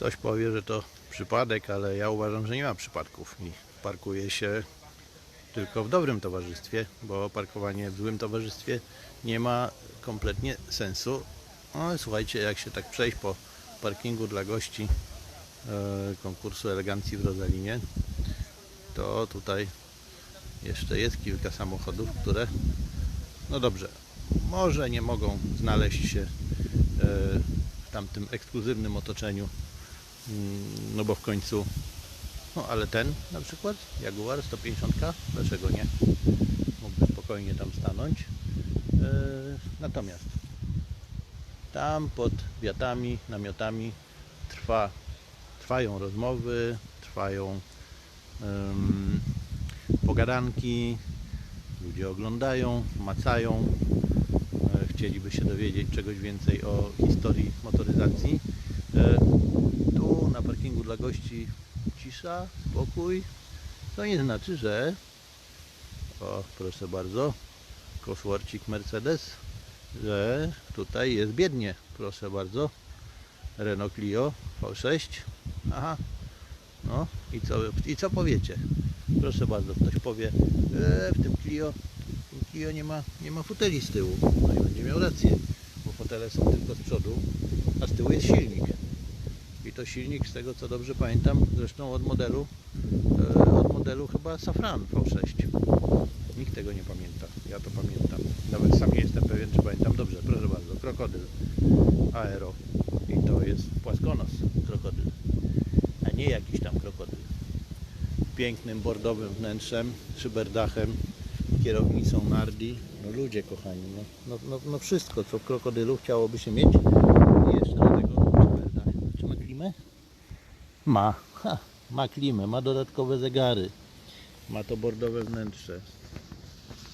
Ktoś powie, że to przypadek, ale ja uważam, że nie ma przypadków i parkuje się tylko w dobrym towarzystwie, bo parkowanie w złym towarzystwie nie ma kompletnie sensu. No słuchajcie, jak się tak przejść po parkingu dla gości e, konkursu elegancji w Rozalinie, to tutaj jeszcze jest kilka samochodów, które no dobrze, może nie mogą znaleźć się e, w tamtym ekskluzywnym otoczeniu, no bo w końcu, no ale ten na przykład, Jaguar 150, dlaczego nie? Mógłby spokojnie tam stanąć. E, Natomiast tam pod wiatami, namiotami trwa, trwają rozmowy, trwają em, pogadanki, ludzie oglądają, macają, e, chcieliby się dowiedzieć czegoś więcej o historii motoryzacji. Na parkingu dla gości cisza, spokój, to nie znaczy, że o proszę bardzo, Cosworthik Mercedes, że tutaj jest biednie, proszę bardzo. Renault Clio V6. Aha. No i co, i co powiecie? Proszę bardzo, ktoś powie, e, w tym Clio, Clio nie ma, nie ma foteli z tyłu. No i będzie miał rację, bo fotele są tylko z przodu, a z tyłu jest silnik. I to silnik z tego co dobrze pamiętam, zresztą od modelu, e, od modelu chyba Safran V6. Nikt tego nie pamięta. Ja to pamiętam. Nawet sam nie jestem pewien, czy pamiętam dobrze. Proszę bardzo, krokodyl aero. I to jest płaskonos krokodyl, a nie jakiś tam krokodyl. Pięknym bordowym wnętrzem, szyberdachem, kierownicą Nardi. No ludzie kochani, no, no, no, no wszystko, co w krokodylu chciałoby się mieć. I jeszcze do tego szyberdach. Czy ma klimę? Ma. Ha, ma klimę, ma dodatkowe zegary. Ma to bordowe wnętrze.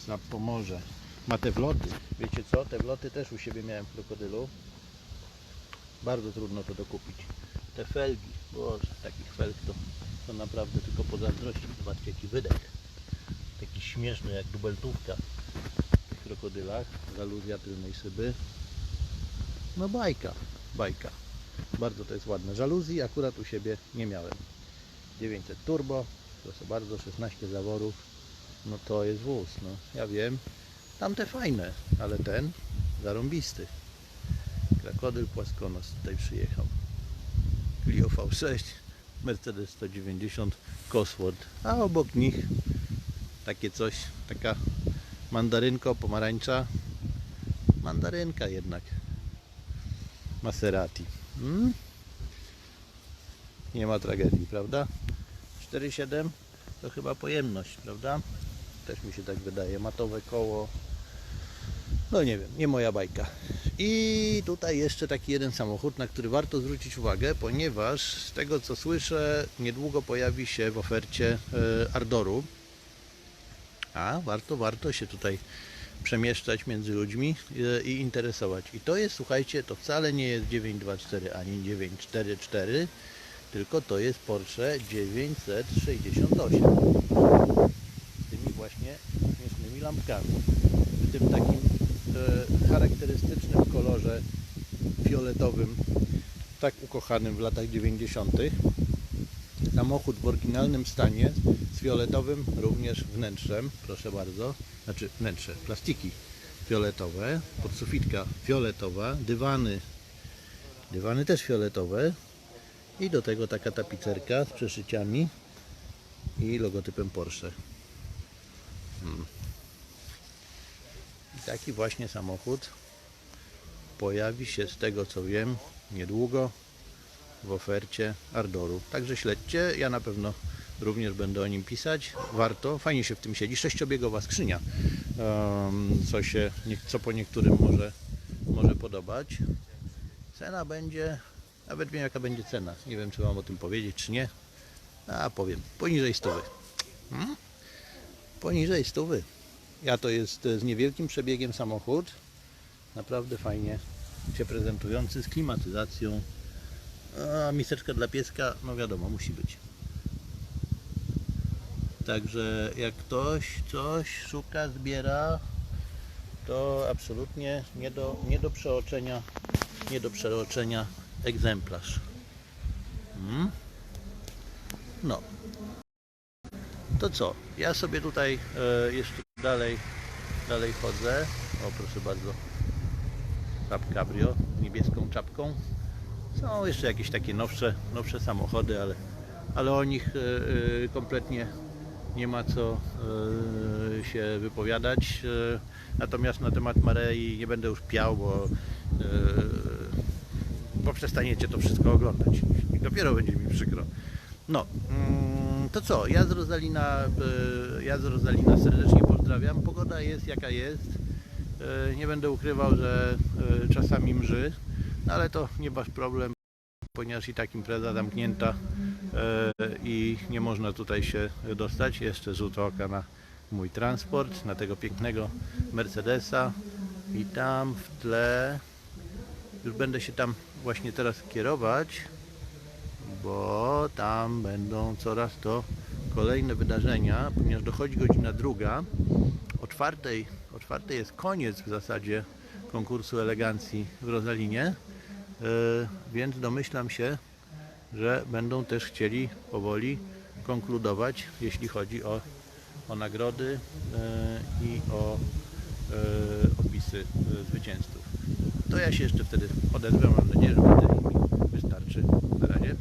Na Pomorze. Ma te wloty. Wiecie co? Te wloty też u siebie miałem w krokodylu. Bardzo trudno to dokupić. Te felgi, bo takich felg to, to naprawdę tylko pozazdrościć. Zobaczcie jaki wydech. Taki śmieszny jak dubeltówka w krokodylach. Zaluzja tylnej szyby. No bajka, bajka. Bardzo to jest ładne. Żaluzji akurat u siebie nie miałem. 900 turbo, proszę bardzo, 16 zaworów. No to jest wóz, no ja wiem. Tamte fajne, ale ten zarąbisty. Krokodyl płaskonos tutaj przyjechał. Clio V6, Mercedes 190, Cosworth, a obok nich takie coś, taka mandarynko, pomarańcza. Mandarynka jednak. Maserati. Mm? Nie ma tragedii, prawda? 4,7 to chyba pojemność, prawda? Też mi się tak wydaje. Matowe koło. No nie wiem, nie moja bajka. I tutaj jeszcze taki jeden samochód, na który warto zwrócić uwagę, ponieważ z tego co słyszę, niedługo pojawi się w ofercie e, Ardoru. A warto, warto się tutaj przemieszczać między ludźmi e, i interesować. I to jest, słuchajcie, to wcale nie jest 924 ani 944, tylko to jest Porsche 968 z tymi właśnie śmiesznymi lampkami. W tym takim e, charakterystycznym kolorze fioletowym tak ukochanym w latach 90 samochód w oryginalnym stanie z fioletowym również wnętrzem proszę bardzo znaczy wnętrze, plastiki fioletowe podsufitka fioletowa dywany dywany też fioletowe i do tego taka tapicerka z przeszyciami i logotypem Porsche. Hmm. I taki właśnie samochód pojawi się z tego co wiem niedługo w ofercie Ardoru. Także śledźcie, ja na pewno również będę o nim pisać. Warto, fajnie się w tym siedzi. Sześciobiegowa skrzynia, co, się, co po niektórym może, może podobać. Cena będzie, nawet wiem jaka będzie cena. Nie wiem czy mam o tym powiedzieć czy nie. A powiem, poniżej stówy. Hmm? Poniżej stówy. Ja to jest e, z niewielkim przebiegiem samochód. Naprawdę fajnie się prezentujący z klimatyzacją. A miseczka dla pieska, no wiadomo, musi być. Także jak ktoś coś szuka, zbiera, to absolutnie nie do, nie do przeoczenia, nie do przeoczenia egzemplarz. Mm. No. To co? Ja sobie tutaj e, jeszcze dalej, dalej chodzę. O, proszę bardzo. Rap Cabrio niebieską czapką. Są jeszcze jakieś takie nowsze, nowsze samochody, ale, ale o nich e, e, kompletnie nie ma co e, się wypowiadać. Natomiast na temat Marei nie będę już piał, bo, bo przestaniecie to wszystko oglądać. I dopiero będzie mi przykro. No, mm, to co? Ja z Rosalina, e, ja z Rosalina serdecznie pozdrawiam. Pogoda jest jaka jest. E, Nie będę ukrywał, że e, czasami mrzy, no ale to nie wasz problem, ponieważ i tak impreza zamknięta e, i nie można tutaj się dostać. Jeszcze rzut oka na mój transport, na tego pięknego Mercedesa i tam w tle już będę się tam właśnie teraz kierować bo tam będą coraz to kolejne wydarzenia, ponieważ dochodzi godzina druga. O czwartej, o czwartej jest koniec w zasadzie konkursu elegancji w Rozalinie, e, więc domyślam się, że będą też chcieli powoli konkludować, jeśli chodzi o, o nagrody e, i o e, opisy zwycięzców. To ja się jeszcze wtedy odezwę, mam nadzieję, że będę wystarczy. Na razie.